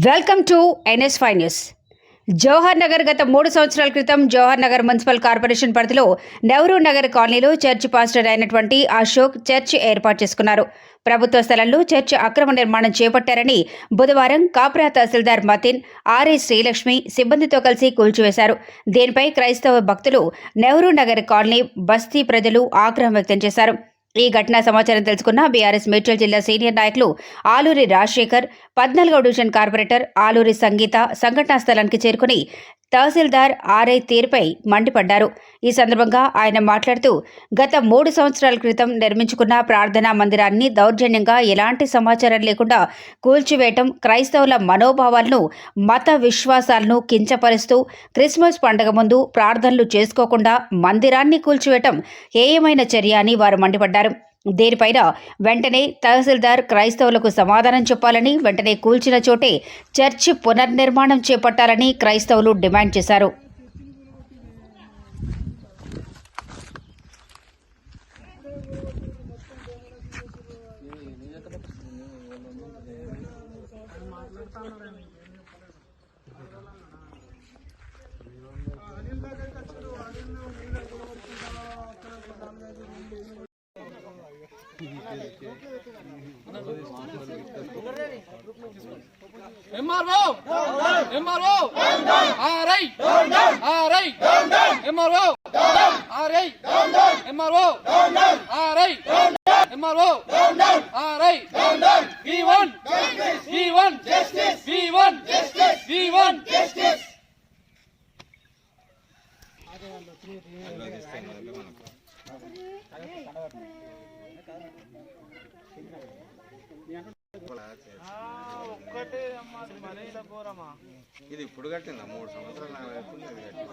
Welcome to NS five news. Jawahar Nagar గత మూడు సంవత్సరాల క్రితం జవహర్ నగర్ మున్సిపల్ కార్పొరేషన్ పరిధిలో నెహ్రూ నగర్ కాలనీలో చర్చి పాస్టర్ అయినటువంటి అశోక్ చర్చ్ ఏర్పాటు చేసుకున్నారు. ప్రభుత్వ స్థలంలో చర్చ్ అక్రమ నిర్మాణం చేపట్టారని బుధవారం కాప్రా తహసీల్దార్ మతిన్ ఆర్ఏ శ్రీలక్ష్మి సిబ్బందితో కలిసి కూల్చివేశారు. దీనిపై క్రైస్తవ భక్తులు నెహ్రూ నగర్ కాలనీ బస్తీ ప్రజలు ఆగ్రహం వ్యక్తం చేశారు. ఈ ఘటనా సమాచారం తెలుసుకున్న బీఆర్ఎస్ మేడ్చల్ జిల్లా సీనియర్ నాయకులు ఆలూరి రాజశేఖర్ పద్నాలుగో డివిజన్ కార్పొరేటర్ ఆలూరి సంగీత సంఘటనా స్థలానికి చేరుకుని తహసీల్దార్ ఆర్ఐ తీరుపై మండిపడ్డారు. ఈ సందర్భంగా ఆయన మాట్లాడుతూ గత మూడు సంవత్సరాల క్రితం నిర్మించుకున్న ప్రార్థనా మందిరాన్ని దౌర్జన్యంగా ఎలాంటి సమాచారం లేకుండా కూల్చివేయటం క్రైస్తవుల మనోభావాలను మత విశ్వాసాలను కించపరుస్తూ క్రిస్మస్ పండగ ముందు ప్రార్థనలు చేసుకోకుండా మందిరాన్ని కూల్చివేయటం హేయమైన చర్య అని వారు మండిపడ్డారు. దీనిపైన వెంటనే తహసీల్దార్ క్రైస్తవులకు సమాధానం చెప్పాలని వెంటనే కూల్చిన చోటే చర్చి పునర్నిర్మాణం చేపట్టాలని క్రైస్తవులు డిమాండ్ చేశారు. MRO MRO RI RI MRO RI MRO RI MRO RI V one V one V one V one ఇది ఇప్పుడు కట్టిందా మూడు సంవత్సరాలు నాకు కూడా ఇది కట్టి.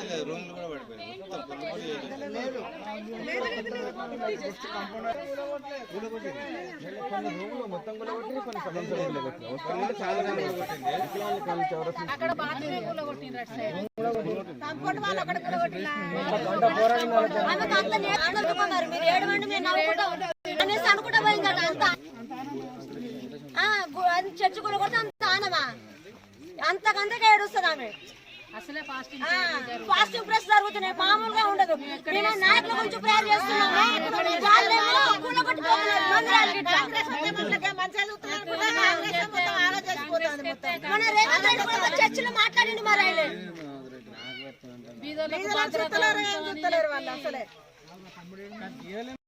లేదు, రూమ్లు కూడా పడిపోయినాయి మొత్తం పొల్లు కొట్టింది. అనేసి అనుకుంటా పోయిందట అంత చర్చి కూడా కొడితే అంత ఆనమా అంతకంతగా ఏడుస్తుంది ఆమె. ఆ, ఫాస్టింగ్ ప్రెస్ జరుగుతున్నాయి. మామూలుగా ఉండదు. మేము నాయకుల గురించి ప్రేయర్ గిట్ల. మన రేవంత్ రెడ్డి కూడా చర్చిలో మాట్లాడింది మరి ఆయన. బీదోళ్ళకు భద్రత